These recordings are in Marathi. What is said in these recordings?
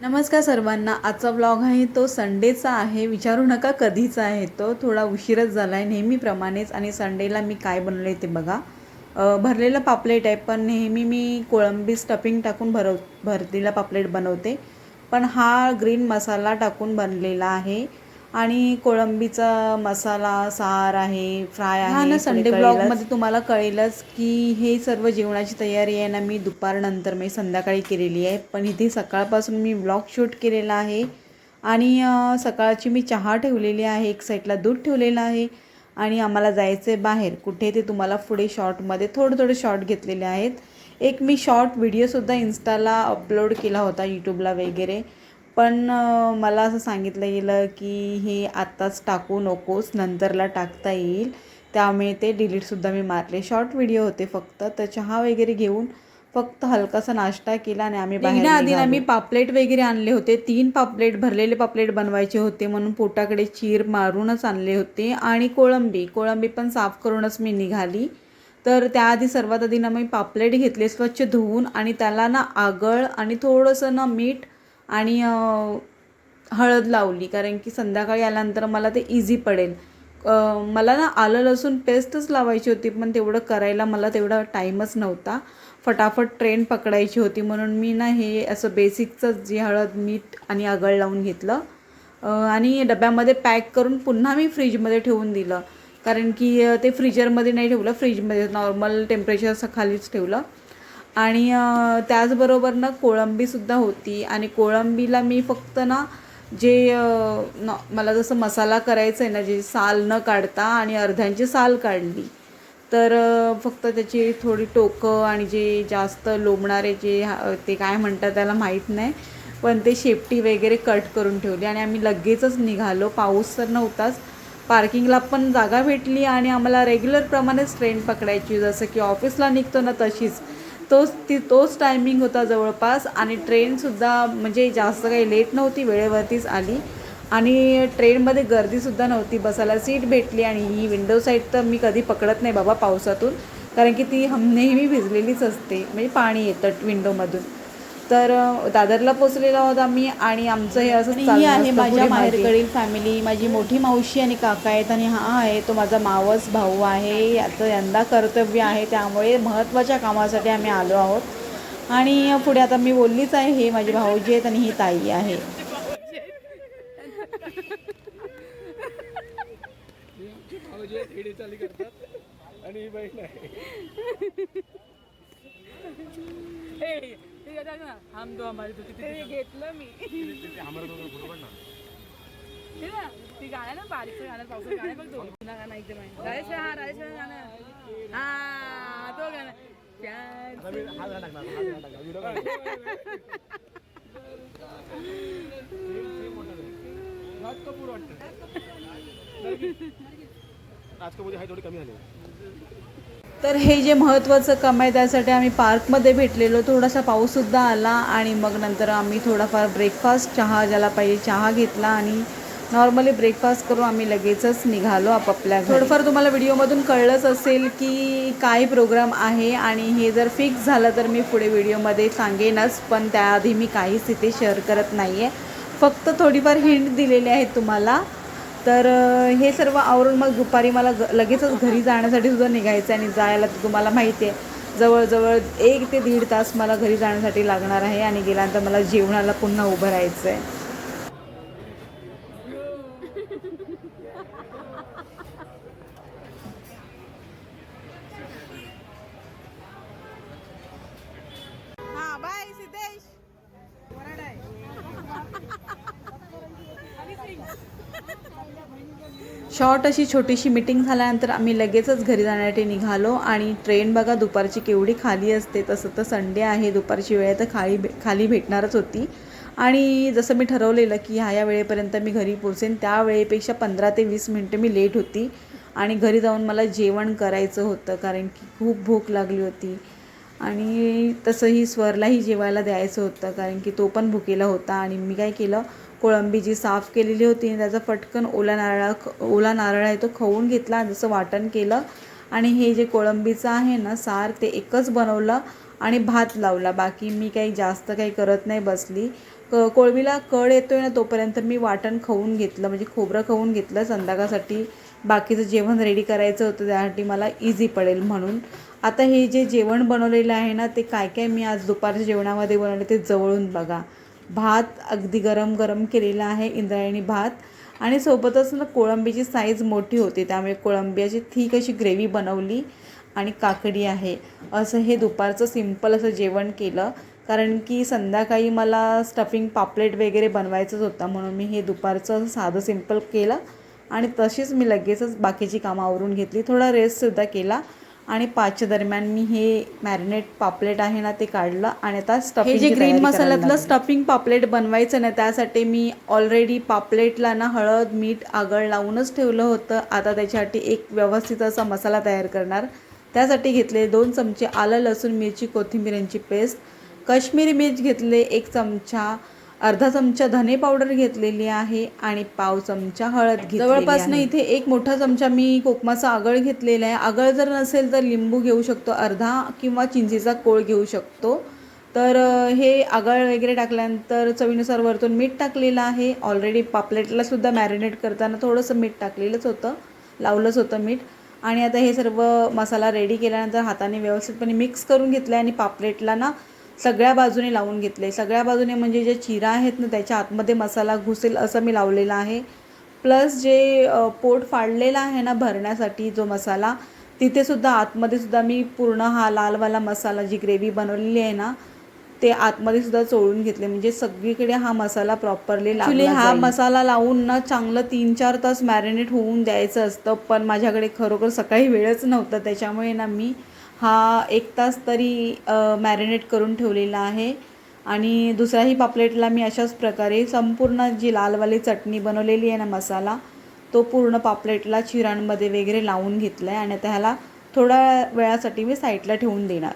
नमस्कार सर्वांना. आजचा ब्लॉग आहे तो संडेचा आहे. विचारू नका कधीचा आहे तो. थोडा उशीरच झाला आहे नेहमीप्रमाणेच आणि संडेला मी काय बनवले ते बघा. भरलेलं पापलेट आहे पण नेहमी मी कोळंबी स्टफिंग टाकून भरव भरतीला पापलेट बनवते. पण हा ग्रीन मसाला टाकून बनलेला आहे. आणि कोळंबीचा मसाला सार आहे फ्राय आहे हा ना, संडे ब्लॉगमध्ये तुम्हाला कळेलच की हे सर्व जेवणाची तयारी आहे ना मी दुपारनंतर मी संध्याकाळी केलेली आहे. पण इथे सकाळपासून मी व्लॉग शूट केलेला आहे. आणि सकाळची मी चहा ठेवलेली आहे एक साईडला दूध ठेवलेलं आहे. आणि आम्हाला जायचं आहे बाहेर. कुठे ते तुम्हाला पुढे शॉर्टमध्ये थोडं थोडं शॉर्ट घेतलेले आहेत. एक मी शॉर्ट व्हिडिओसुद्धा इन्स्टाला अपलोड केला होता यूट्यूबला वगैरे. पण मला असं सांगितलं गेलं की हे आत्ताच टाकू नकोस नंतरला टाकता येईल. त्यामुळे ते डिलीटसुद्धा मी मारले. शॉर्ट व्हिडिओ होते फक्त तर चहा वगैरे घेऊन फक्त हलकासा नाश्ता केला आणि आम्ही बाहेर आधी आम्ही पापलेट वगैरे आणले होते. तीन पापलेट भरलेले पापलेट बनवायचे होते म्हणून पोटाकडे चीर मारूनच आणले होते. आणि कोळंबी कोळंबी पण साफ करूनच मी निघाली. तर त्याआधी सर्वात आधी ना मी पापलेट घेतले स्वच्छ धुवून आणि त्याला ना आगळ आणि थोडंसं ना मीठ आणि हळद लावली. कारण की संध्याकाळी आल्यानंतर मला ते इझी पडेल. मला ना आलं लसूण पेस्टच लावायची होती पण तेवढं करायला मला तेवढा टाईमच नव्हता. फटाफट ट्रेन पकडायची होती म्हणून मी ना हे असं बेसिकचं जी हळद मीठ आणि आगळ लावून घेतलं. आणि डब्यामध्ये पॅक करून पुन्हा मी फ्रीजमध्ये ठेवून दिलं. कारण की ते फ्रीजरमध्ये नाही ठेवलं फ्रीजमध्ये नॉर्मल टेम्परेचर खालीच ठेवलं. आणि त्याचबरोबर ना कोळंबीसुद्धा होती. आणि कोळंबीला मी फक्त ना जे न मला जसं मसाला करायचा आहे ना जे साल न काढता आणि अर्ध्यांची साल काढली तर फक्त त्याची थोडी टोकं आणि जे जास्त लोंबणारे जे हा- ते काय म्हणतात त्याला माहीत नाही पण ते शेपटी वगैरे कट करून ठेवली. आणि आम्ही लगेचच निघालो. पाऊस तर नव्हताच. पार्किंगला पण जागा भेटली आणि आम्हाला रेग्युलरप्रमाणेच ट्रेन पकडायची. जसं की ऑफिसला निघतो ना तशीच. तोच ती तोच टायमिंग होता जवळपास. आणि ट्रेनसुद्धा म्हणजे जास्त काही लेट नव्हती वेळेवरतीच आली. आणि ट्रेनमध्ये गर्दीसुद्धा नव्हती. बसायला सीट भेटली आणि ही विंडो साईड तर मी कधी पकडत नाही बाबा पावसातून. कारण की ती हम नेहमी भिजलेलीच असते. म्हणजे पाणी येतं विंडोमधून तर दादरला पोचलेलो आहोत आम्ही आणि आमचं हे असं ही आहे माझ्या माहेरकडे माहेरकडील फॅमिली माझी मोठी मावशी आणि काका आहेत आणि हा आहे तो माझा मावस भाऊ आहे. याचं यंदा कर्तव्य आहे त्यामुळे महत्त्वाच्या कामासाठी आम्ही आलो आहोत. आणि पुढे आता मी बोललीच आहे हे माझे भाऊजी आहेत आणि ही ताई आहे. भाऊजी हेडे चाली करतात आणि ही बहीण हम दो हमारे तो घेतलं मी ते ना ती गाणं ना बारीकचं गाणं पावसाचं गाणं बघ तो गाणं एकदम आहे हा गाणं हा तो गाणं प्यार राज कपूर वाटतं राज हाय थोडी कमी झाली. तर हे जे महत्त्वाचं काम आहे त्यासाठी आम्ही पार्कमध्ये भेटलेलो. थोडासा पाऊससुद्धा आला आणि मग नंतर आम्ही थोडाफार ब्रेकफास्ट चहा ज्याला पाहिजे चहा घेतला आणि नॉर्मली ब्रेकफास्ट करून आम्ही लगेचच निघालो आपापल्या थोडंफार तुम्हाला व्हिडिओमधून कळलंच असेल की काय प्रोग्राम आहे आणि हे जर फिक्स झालं तर मी पुढे व्हिडिओमध्ये सांगेनच पण त्याआधी मी काहीच इथे शेअर करत नाही आहे फक्त थोडीफार हिंट दिलेली आहेत तुम्हाला. तर हे सर्व आवरून मग दुपारी मला ग लगेचच घरी जाण्यासाठी सुद्धा निघायचं आहे आणि जायला तुम्हाला माहिती आहे जवळजवळ एक ते दीड तास मला घरी जाण्यासाठी लागणार आहे आणि गेल्यानंतर मला जेवणाला पुन्हा उभं राहायचं आहे शॉर्ट अशी छोटीशी मिटिंग झाल्यानंतर आम्ही लगेचच घरी जाण्यासाठी निघालो. आणि ट्रेन बघा दुपारची केवढी खाली असते तसं तर संडे आहे दुपारची वेळ तर खाली भे खाली भेटणारच होती. आणि जसं मी ठरवलेलं की ह्या या वेळेपर्यंत मी घरी पोचेन त्या वेळेपेक्षा पंधरा ते वीस मिनटं मी लेट होती. आणि घरी जाऊन मला जेवण करायचं होतं कारण की खूप भूक लागली होती. आणि तसंही स्वरलाही जेवायला द्यायचं होतं कारण की तो पण भुकेला होता. आणि मी काय केलं कोळंबी जी साफ केलेली होती आणि त्याचा पटकन ओला नारळा ओला नारळ आहे तो खवून घेतला जसं वाटण केलं. आणि हे जे कोळंबीचं आहे ना सार ते एकच बनवलं आणि भात लावला. बाकी मी काही जास्त काही करत नाही बसली. क कोळंबीला कळ येतोय ना तोपर्यंत मी वाटण खाऊन घेतलं. म्हणजे खोबरं खाऊन घेतलं संध्याकाळसाठी. बाकीचं जेवण रेडी करायचं होतं त्यासाठी मला इझी पडेल म्हणून. आता हे जे जेवण बनवलेलं आहे ना ते काय काय मी आज दुपारच्या जेवणामध्ये बनवले ते जवळून बघा. भात अगदी गरम गरम केलेला आहे इंद्रायणी भात. आणि सोबतच ना कोळंबीची साईज मोठी होती त्यामुळे कोळंबीची थीक अशी ग्रेव्ही बनवली आणि काकडी आहे. असं हे दुपारचं सिंपल असं जेवण केलं. कारण की संध्याकाळी मला स्टफिंग पापलेट वगैरे बनवायचंच होतं म्हणून मी हे दुपारचं असं साधं सिंपल केलं. आणि तशीच मी लगेचच बाकीची कामं आवरून घेतली. थोडा रेस्टसुद्धा केला. आणि पाचच्या दरम्यान मी हे मॅरिनेट पापलेट आहे ना ते काढलं आणि आता स्टफिंग जे ग्रीन मसाल्यातलं स्टफिंग पापलेट बनवायचं ना त्यासाठी मी ऑलरेडी पापलेटला ना हळद मीठ आगळ लावूनच ठेवलं होतं. आता त्याच्यासाठी एक व्यवस्थित असा मसाला तयार करणार. त्यासाठी घेतले दोन चमचे आलं लसूण मिरची कोथिंबीर यांची पेस्ट काश्मीरी मिर्च घेतले एक चमचा. अर्धा चमचा धने पावडर घेतलेली आहे आणि पाव चमचा हळद घेतली जवळपास ना इथे एक मोठा चमचा मी कोकमाचा आगळ घेतलेला आहे. आगळ जर नसेल तर लिंबू घेऊ शकतो अर्धा किंवा चिंचेचा कोळ घेऊ शकतो. तर हे आगळ वगैरे टाकल्यानंतर चवीनुसार वरतून मीठ टाकलेलं आहे. ऑलरेडी पापलेटला सुद्धा मॅरिनेट करताना थोडंसं मीठ टाकलेलंच होतं लावलंच होतं मीठ. आणि आता हे सर्व मसाला रेडी केल्यानंतर हाताने व्यवस्थितपणे मिक्स करून घेतलं आणि पापलेटला ना सगळ्या बाजूने लावून घेतले. सगळ्या बाजूने म्हणजे जे चिरा आहेत ना त्याच्या आतमध्ये मसाला घुसेल असं मी लावलेलं आहे. प्लस जे पोट फाडलेलं आहे ना भरण्यासाठी जो मसाला तिथे सुद्धा आतमध्ये सुद्धा मी पूर्ण हा लालवाला मसाला जी ग्रेव्ही बनवलेली आहे ना ते आतमध्ये सुद्धा चोळून घेतले. म्हणजे सगळीकडे हा मसाला प्रॉपरली ॲक्च्युली हा मसाला लावून ना चांगलं तीन चार तास मॅरिनेट होऊन द्यायचं असतं पण माझ्याकडे खरोखर सकाळी वेळच नव्हता. त्याच्यामुळे ना मी हा एक तास तरी मॅरिनेट करून ठेवलेला आहे. आणि दुसऱ्याही पापलेटला मी अशाच प्रकारे संपूर्ण जी लालवाली चटणी बनवलेली आहे ना मसाला तो पूर्ण पापलेटला चिरांमध्ये वगैरे लावून घेतला आहे आणि आता ह्याला थोड्या वेळासाठी मी साईडला ठेवून देणार.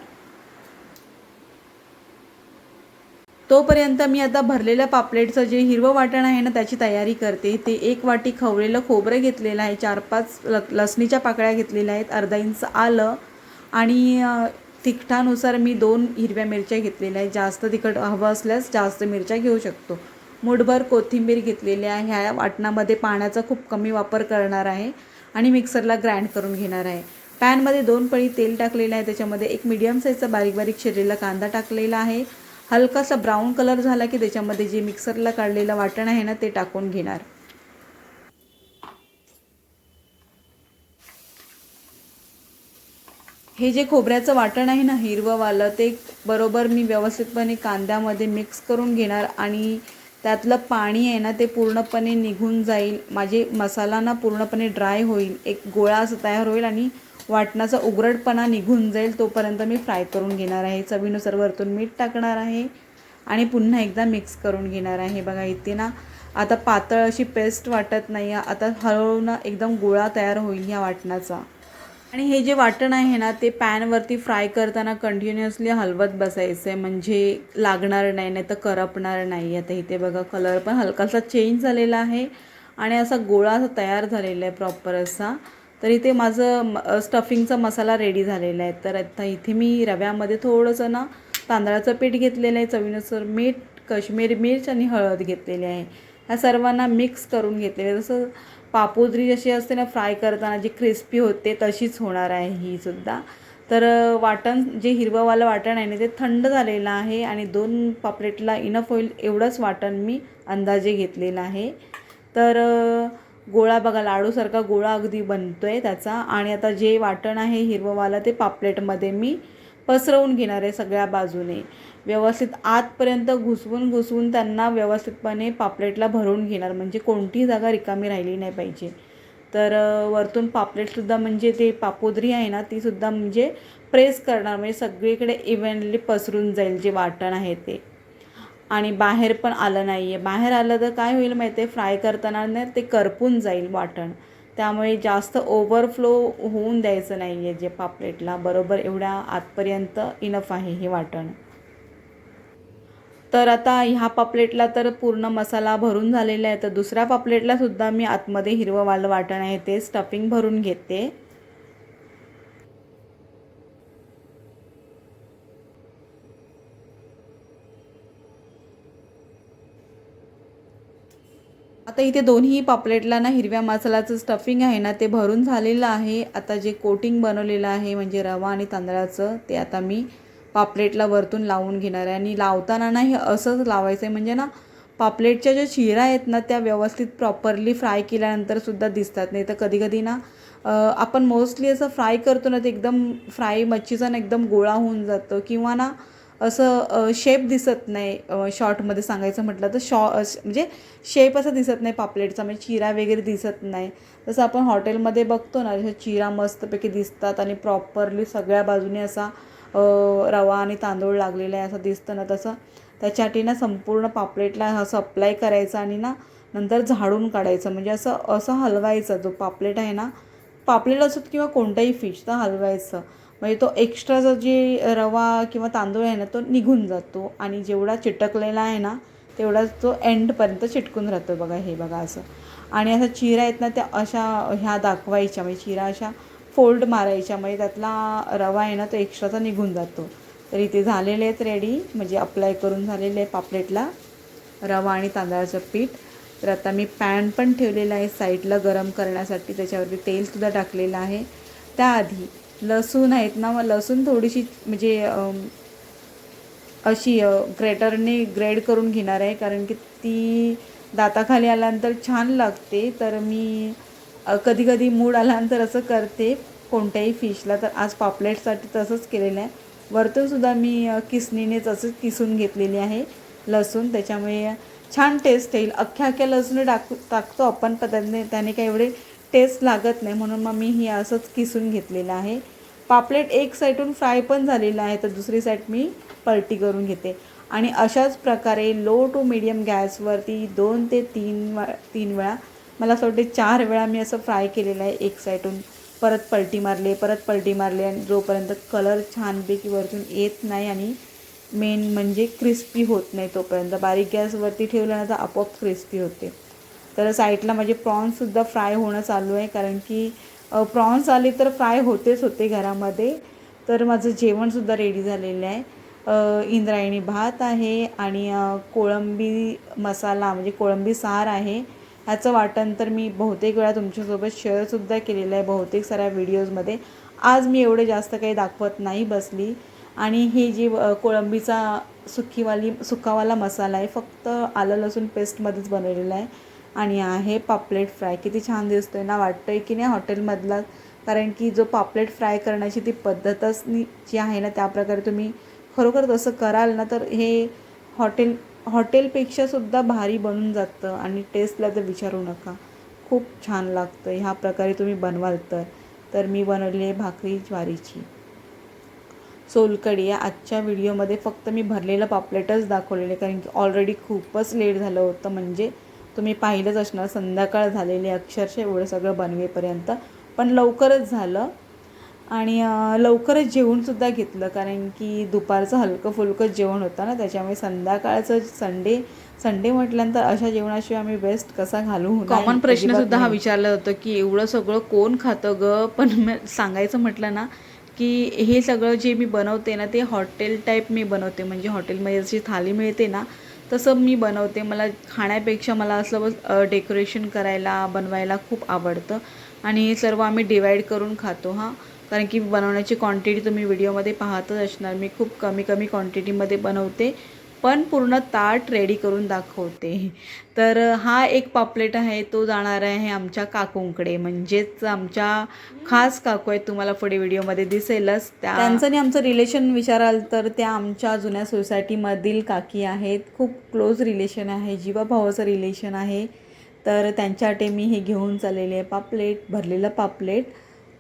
तोपर्यंत मी आता भरलेल्या पापलेटचं जे हिरवं वाटण आहे ना त्याची तयारी करते. ते एक वाटी खवलेलं खोबरं घेतलेलं आहे चार पाच ल लसणीच्या पाकळ्या घेतलेल्या आहेत अर्धा इंच आलं आणि तिखटानुसार मी दोन हिरव्या मिरच्या घेतलेल्या आहेत. जास्त तिखट हवं असल्यास जास्त मिरच्या घेऊ शकतो. मुठभर कोथिंबीर घेतलेली आहे. ह्या वाटणामध्ये पाण्याचा खूप कमी वापर करणार आहे आणि मिक्सरला ग्राइंड करून घेणार आहे. पॅनमध्ये दोन पळी तेल टाकलेलं आहे. त्याच्यामध्ये एक मीडियम साईजचा बारीक बारीक चिरलेला कांदा टाकलेला आहे. हलकासा ब्राऊन कलर झाला की त्याच्यामध्ये जे मिक्सरला काढलेलं वाटण आहे ना ते टाकून घेणार. हे जे खोबऱ्याचं वाटण आहे ना हिरवंवालं ते बरोबर मी व्यवस्थितपणे कांद्यामध्ये मिक्स करून घेणार आणि त्यातलं पाणी आहे ना ते पूर्णपणे निघून जाईल. माझे मसाला ना पूर्णपणे ड्राय होईल. एक गोळा असं तयार होईल आणि वाटणाचा उघडपणा निघून जाईल. तोपर्यंत मी फ्राय करून घेणार आहे. चवीनुसार वरतून मीठ टाकणार आहे आणि पुन्हा एकदा मिक्स करून घेणार आहे. बघा इथे ना आता पातळ अशी पेस्ट वाटत नाही आहे आता हळूहळू ना एकदम गोळा तयार होईल ह्या वाटणाचा. आणि हे जे वाटण आहे ना ते पॅनवरती फ्राय करताना कंटिन्युअसली हलवत बसायचं आहे म्हणजे लागणार नाही नाही तर करपणार नाही. आता इथे बघा कलर पण हलकासा चेंज झालेला आहे. आणि असा गोळा असा तयार झालेला आहे प्रॉपर असा. तर इथे माझं म- स्टफिंगचा मसाला रेडी झालेला आहे. तर आता इथे मी रव्यामध्ये थोडंसं ना तांदळाचं पीठ घेतलेलं आहे चवीनुसार मीठ कश्मीरी मिर्च आणि हळद घेतलेली आहे. ह्या सर्वांना मिक्स करून घेतलेलं आहे. जसं पापुद्री जशी असते ना फ्राय करताना जी क्रिस्पी होते तशीच होणार आहे ही सुद्धा. तर वाटण जे हिरवंवालं वाटण आहे ना ते थंड झालेलं आहे आणि दोन पापलेटला इनफ होईल एवढंच वाटण मी अंदाजे घेतलेलं आहे. तर गोळा बघा लाडूसारखा गोळा अगदी बनतो आहे त्याचा आणि आता जे वाटण आहे हिरवंवालं ते पापलेटमध्ये मी पसरवून घेणार आहे सगळ्या बाजूने. व्यवस्थित आतपर्यंत घुसवून घुसवून त्यांना व्यवस्थितपणे पापलेटला भरून घेणार. म्हणजे कोणतीही जागा रिकामी राहिली नाही पाहिजे. तर वरतून पापलेटसुद्धा म्हणजे ते पापोदरी आहे ना तीसुद्धा म्हणजे प्रेस करणार. म्हणजे सगळीकडे इव्हनली पसरून जाईल जे वाटण आहे ते. आणि बाहेर पण आलं नाही आहे बाहेर आलं तर काय होईल माहिती आहे फ्राय करताना नाही ते करपून जाईल वाटण. त्यामुळे जास्त ओव्हरफ्लो होऊन द्यायचं नाही आहे जे पापलेटला. बरोबर एवढ्या आतपर्यंत इनफ आहे हे वाटण. तर आता ह्या पापलेटला तर पूर्ण मसाला भरून झालेला आहे. तर दुसऱ्या पापलेटला सुद्धा मी आतमध्ये हिरवं वालं वाटण आहे. ते स्टफिंग भरून घेते. आता इथे दोन्ही पापलेटला ना हिरव्या मसाल्याचं स्टफिंग आहे ना ते भरून झालेलं आहे. आता जे कोटिंग बनवलेलं आहे म्हणजे रवा आणि तांदळाचं ते आता मी पापलेटला वरतून लावून घेणार आहे. आणि लावताना ना हे असंच लावायचं आहे म्हणजे ना पापलेटच्या ज्या चिरा आहेत ना त्या व्यवस्थित प्रॉपरली फ्राय केल्यानंतर सुद्धा दिसतात. नाही तर कधीकधी ना आपण मोस्टली असं फ्राय करतो ना ते एकदम फ्राय मच्छीचा ना एकदम गोळा होऊन जातो. किंवा ना असं शेप दिसत नाही शॉर्टमध्ये सांगायचं म्हटलं तर शॉ अस- म्हणजे शेप असं दिसत नाही पापलेटचा. म्हणजे चिरा वगैरे दिसत नाही. तसं आपण हॉटेलमध्ये बघतो ना जसं चिरा मस्तपैकी दिसतात आणि प्रॉपरली सगळ्या बाजूने असा रवा आणि तांदूळ लागलेला आहे असं दिसतं ना तसं. त्याच्यासाठी ना संपूर्ण पापलेटला असं अप्लाय करायचं आणि ना नंतर झाडून काढायचं. म्हणजे असं असं हलवायचं. जो पापलेट आहे ना पापलेट असोत किंवा कोणताही फिश तर हलवायचं. म्हणजे तो एक्स्ट्राचा जे रवा किंवा तांदूळ आहे ना तो निघून जातो. आणि जेवढा चिटकलेला आहे ना तेवढा तो एंडपर्यंत चिटकून राहतो बघा हे बघा असं. आणि असं चिरा आहेत ना त्या अशा ह्या दाखवायच्या. म्हणजे चिरा अशा फोल्ड मारायच्या म्हणजे त्यातला रवा आहे ना तो एक्स्ट्राचा निघून जातो. तर इथे झालेले आहेत रेडी म्हणजे अप्लाय करून झालेले आहे पापलेटला रवा आणि तांदळाचं पीठ. तर आता मी पॅन पण ठेवलेला आहे साईडला गरम करण्यासाठी त्याच्यावरती तेलसुद्धा टाकलेलं आहे. त्याआधी लसूण आहेत ना मग लसूण थोडीशी म्हणजे अशी ग्रेटरने ग्रेड करून घेणार आहे कारण की ती दाताखाली आल्यानंतर छान लागते. तर मी कधी कधी मूड आल्यानंतर असं करते कोणत्याही फिशला तर आज पापलेटसाठी तसंच केलेलं आहे. वरतूनसुद्धा मी किसणीनेच असंच किसून घेतलेली आहे. लसूण त्याच्यामुळे छान टेस्ट येईल. अख्ख्या अख्ख्या लसूण टाकू टाकतो आपण पण त्याने काही एवढे टेस्ट लागत नाही. म्हणून मग मी ही असंच किसून घेतलेलं आहे. पापलेट एक साईडून फ्राय पण झालेलं आहे तर दुसरी साईड मी पलटी करून घेते. आणि अशाच प्रकारे लो टू मिडियम गॅसवरती दोन ते तीन वा तीन वेळा मला असं वाटते चार वेळा मी असं फ्राय केलेलं आहे एक साईडून. परत पलटी मारले परत पलटी मारले आणि जोपर्यंत कलर छानपैकी वरतून येत नाही आणि मेन म्हणजे क्रिस्पी होत नाही तोपर्यंत. बारीक गॅसवरती ठेवल्यानं तर आपोआप क्रिस्पी होते. तर साईडला माझे प्रॉन्ससुद्धा फ्राय होणं चालू आहे कारण की प्रॉन्स आले तर फ्राय होतेच होते घरामध्ये. तर माझं जेवणसुद्धा रेडी झालेलं आहे. इंद्रायणी भात आहे आणि कोळंबी मसाला म्हणजे कोळंबी सार आहे. ह्याचं वाटण तर मी बहुतेक वेळा तुमच्यासोबत शेअरसुद्धा केलेलं आहे बहुतेक साऱ्या व्हिडिओजमध्ये आज मी एवढे जास्त काही दाखवत नाही बसली. आणि ही जी कोळंबीचा सुखीवाली सुकावाला मसाला आहे फक्त आलं लसूण पेस्टमध्येच बनवलेला आहे. आणि आहे पापलेट फ्राय. किती छान दिसतो आहे ना वाटतं आहे की नाही हॉटेलमधला? कारण की जो पापलेट फ्राय करण्याची ती पद्धतच जी आहे ना त्याप्रकारे तुम्ही खरोखर तसं कराल ना तर हे हॉटेल हॉटेलपेक्षा सुद्धा भारी बनून जातं आणि टेस्टला तर विचारू नका. खूप छान लागतं. ह्या प्रकारे तुम्ही बनवाल तर. तर मी बनवली आहे भाकरी ज्वारीची. सोलकढी. या आजच्या व्हिडिओमध्ये फक्त मी भरलेलं पापलेटच दाखवलेले कारण की ऑलरेडी खूपच लेट झालं होतं. म्हणजे तुम्ही पाहिलंच असणार संध्याकाळ झालेली अक्षरशः एवढं सगळं बनवेपर्यंत. पण लवकरच झालं. आणि लवकरच जेवणसुद्धा घेतलं. कारण की दुपारचं हलकं फुलकं जेवण होतं ना त्याच्यामुळे संध्याकाळचं संडे संडे म्हटल्यानंतर अशा जेवणाशिवाय आम्ही बेस्ट कसा घालू कॉमन प्रश्न सुद्धा हा. विचारला होता की एवढं सगळं कोण खातं ग? पण म- सांगायचं म्हटलं ना की हे सगळं जे मी बनवते ना ते हॉटेल टाईप मी बनवते. म्हणजे हॉटेलमध्ये जशी थाली मिळते ना तसं मी बनवते. मला खाण्यापेक्षा मला असं डेकोरेशन करायला बनवायला खूप आवडतं. आणि हे सर्व आम्ही डिवाईड करून खातो हां. कारण की बनवण्याची क्वांटिटी तुम्ही व्हिडिओमध्ये पाहतच असणार. मी खूप कमी कमी क्वांटिटीमध्ये बनवते पण पूर्ण ताट रेडी करून दाखवते. तर हा एक पापलेट आहे तो जाणार आहे आमच्या काकूंकडे. म्हणजेच आमच्या खास काकू आहेत तुम्हाला पुढे व्हिडिओमध्ये दिसेलच. त्या त्यांचं आणि आमचं रिलेशन विचाराल तर त्या आमच्या जुन्या सोसायटीमधील काकी आहेत. खूप क्लोज रिलेशन आहे जीवाभावाचं रिलेशन आहे. तर त्यांच्यासाठी मी हे घेऊन चाललेले आहे पापलेट भरलेलं पापलेट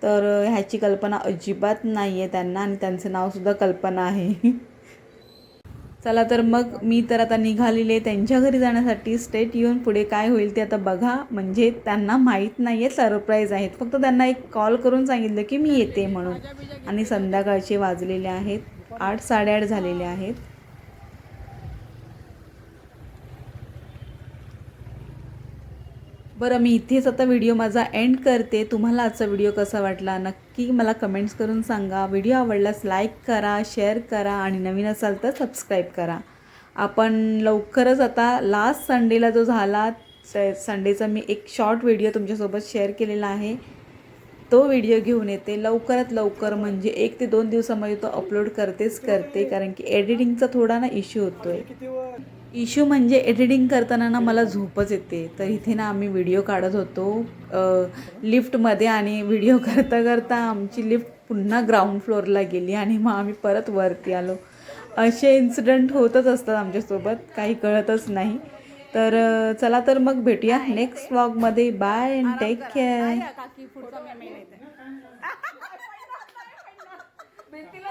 तर ह्याची कल्पना अजिबात नाही आहे त्यांना आणि त्यांचं नावसुद्धा कल्पना आहे. चला तर मग मी तर आता निघालेले त्यांच्या घरी जाण्यासाठी. स्टेट येऊन पुढे काय होईल ते आता बघा. म्हणजे त्यांना माहीत नाही आहे सरप्राईज आहेत. फक्त त्यांना एक कॉल करून सांगितलं की मी येते म्हणून. आणि संध्याकाळचे वाजलेले आहेत. आठ साडेआठ झालेले आहेत. बरं मी इथेच आता व्हिडिओ माझा एंड करते. तुम्हाला आजचा व्हिडिओ कसा वाटला? नक्की मला कमेंट्स करून सांगा. व्हिडिओ आवडल्यास लाईक करा शेअर करा आणि नवीन असाल तर सबस्क्राईब करा. आपण लवकरच आता लास्ट संडेला जो झाला स संडेचा मी एक शॉर्ट व्हिडिओ तुमच्यासोबत शेअर केलेला आहे. तो व्हिडिओ घेऊन येते. लवकरात लवकर म्हणजे एक ते दोन दिवसामध्ये तो अपलोड करतेच करते. कारण की एडिटिंगचा थोडा ना इश्यू होतो आहे इश्यू म्हणजे एडिटिंग करताना ना मला झोपच येते. तर इथे ना आम्ही व्हिडिओ काढत होतो. लिफ्टमध्ये आणि व्हिडिओ करता करता आमची लिफ्ट पुन्हा ग्राउंड फ्लोअरला गेली आणि मग आम्ही परत वरती आलो. असे इन्सिडेंट होतच असतात आमच्यासोबत. काही कळतच नाही. तर चला तर मग भेटूया नेक्स्ट व्लॉगमध्ये बाय अँड टेक केअर भिंतीला